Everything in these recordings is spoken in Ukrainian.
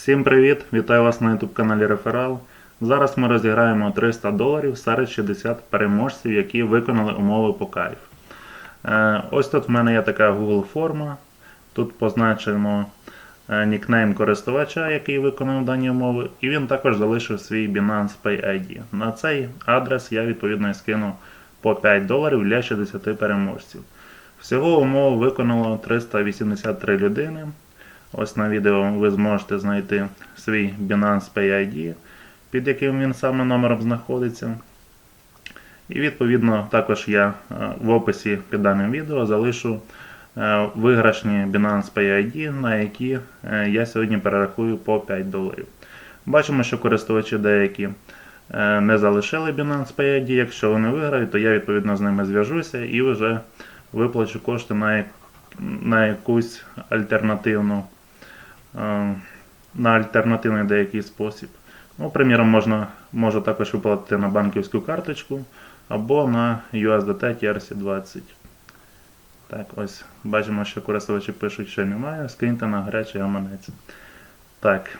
Всім привіт! Вітаю вас на YouTube каналі Реферал. Зараз ми розіграємо 300 доларів серед 60 переможців, які виконали умови по кайф. Е, Ось тут в мене є така Google форма. Тут позначено е, нікнейм користувача, який виконав дані умови, і він також залишив свій Binance Pay ID. На цей адрес я відповідно скину по 5 доларів для 60 переможців. Всього умов виконало 383 людини. Ось на відео ви зможете знайти свій Binance Pay ID, під яким він саме номером знаходиться. І відповідно також я е, в описі під даним відео залишу е, виграшні Binance Pay ID, на які е, я сьогодні перерахую по 5 доларів. Бачимо, що користувачі деякі не залишили Binance Pay ID. Якщо вони виграють, то я відповідно з ними зв'яжуся і вже виплачу кошти на, якусь альтернативну на альтернативний деякий спосіб. Ну, приміром, можна, можу також виплатити на банківську карточку або на USDT TRC20. Так, ось бачимо, що користувачі пишуть, що немає, скиньте на гарячий гаманець. Так.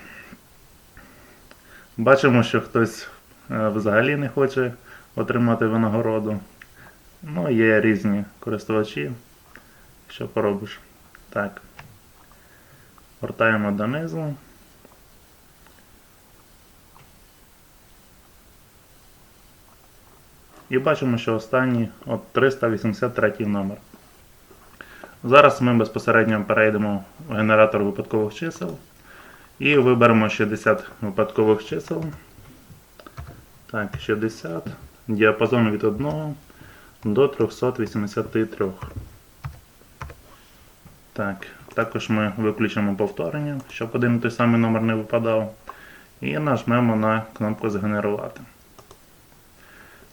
Бачимо, що хтось е, взагалі не хоче отримати винагороду. Ну, є різні користувачі. Що поробиш? Так. Гортаємо донизу. І бачимо, що останній от 383 номер. Зараз ми безпосередньо перейдемо в генератор випадкових чисел і виберемо 60 випадкових чисел. Так, 60. Діапазон від 1 до 383. Так, також ми виключимо повторення, щоб один і той самий номер не випадав. І нажмемо на кнопку Згенерувати.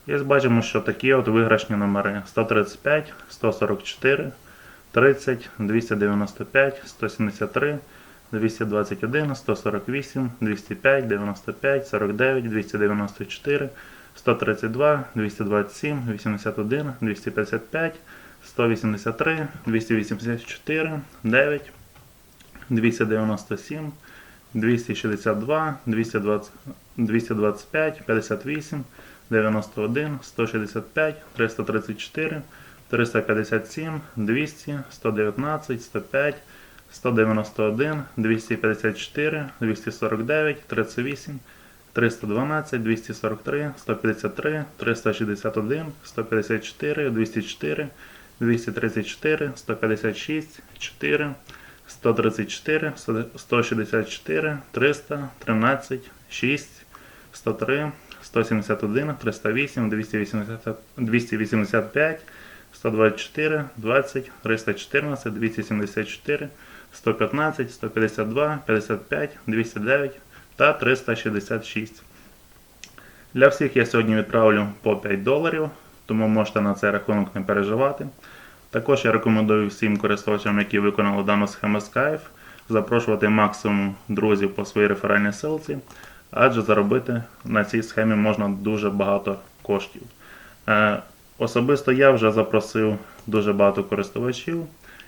І бачимо, що такі от виграшні номери 135, 144, 30, 295, 173, 221, 148, 205, 95, 49, 294, 132, 227, 81, 255, 183, 284, 9, 297, 262, 220, 225, 58, 91, 165, 334, 357, 200, 119, 105, 191, 254, 249, 38, 312, 243, 153, 361, 154, 204, 234, 156, 4, 134, 164, 300, 13, 6, 103, 171, 308, 280, 285, 124, 20, 314, 274, 115, 152, 55, 209 та 366. Для всіх я сьогодні відправлю по 5 доларів, тому можете на цей рахунок не переживати. Також я рекомендую всім користувачам, які виконали дану схему Skype, запрошувати максимум друзів по своїй реферальній ссылці, адже заробити на цій схемі можна дуже багато коштів. Е, Особисто я вже запросив дуже багато користувачів,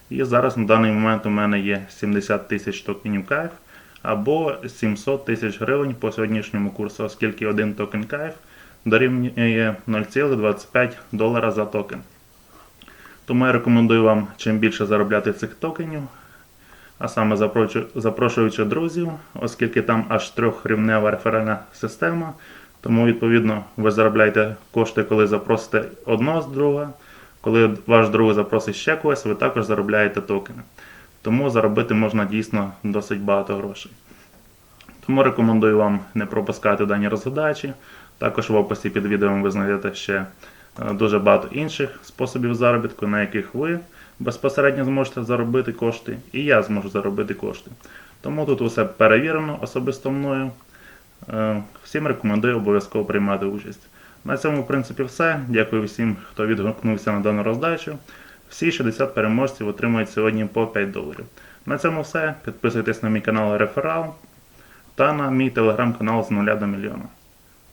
і зараз на даний момент у мене є 70 тисяч токенів кайф або 700 тисяч гривень по сьогоднішньому курсу, оскільки один токен кайф дорівнює 0,25 долара за токен. Тому я рекомендую вам чим більше заробляти цих токенів, а саме запрошуючи друзів, оскільки там аж трьохрівнева реферальна система. Тому, відповідно, ви заробляєте кошти, коли запросите одного з друга. Коли ваш друг запросить ще когось, ви також заробляєте токени. Тому заробити можна дійсно досить багато грошей. Тому рекомендую вам не пропускати дані розгадачі. Також в описі під відео ви знайдете ще е, дуже багато інших способів заробітку, на яких ви безпосередньо зможете заробити кошти, і я зможу заробити кошти. Тому тут усе перевірено особисто мною. Е, Всім рекомендую обов'язково приймати участь. На цьому, в принципі, все. Дякую всім, хто відгукнувся на дану роздачу. Всі 60 переможців отримують сьогодні по 5 доларів. На цьому все. Підписуйтесь на мій канал Реферал та на мій телеграм-канал з нуля до мільйона.